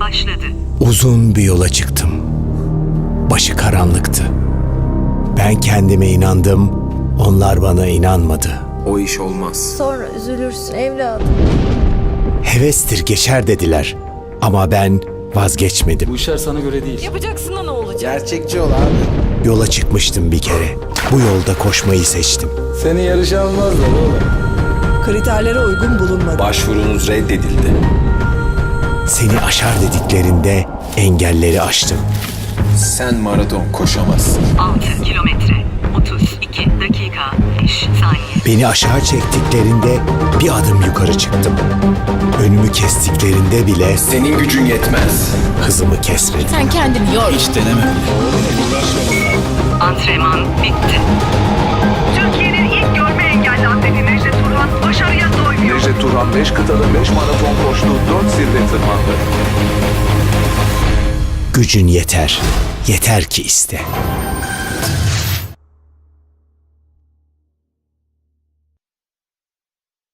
başladı. Uzun bir yola çıktım. Başı karanlıktı. Ben kendime inandım, onlar bana inanmadı. O iş olmaz. Sonra üzülürsün evladım. Hevestir geçer dediler. Ama ben vazgeçmedim. Bu işler sana göre değil. Yapacaksın da ne olacak? Gerçekçi ol abi. Yola çıkmıştım bir kere. Bu yolda koşmayı seçtim. Seni yarışa almazlar oğlum. kriterlere uygun bulunmadı. Başvurunuz reddedildi. Seni aşar dediklerinde engelleri aştım. Sen maraton koşamazsın. 6 kilometre. 32 dakika 5 saniye. Beni aşağı çektiklerinde bir adım yukarı çıktım. Önümü kestiklerinde bile Senin gücün yetmez. hızımı kesmedim. Sen kendini yor. Antrenman bitti. Türkiye'nin ilk görme engelli atleti Necdet Turhan başarıya doymuyor. Necdet Turhan 5 kıtada 5 maraton koştu, 4 zirve tırmandı. Gücün yeter. Yeter ki iste.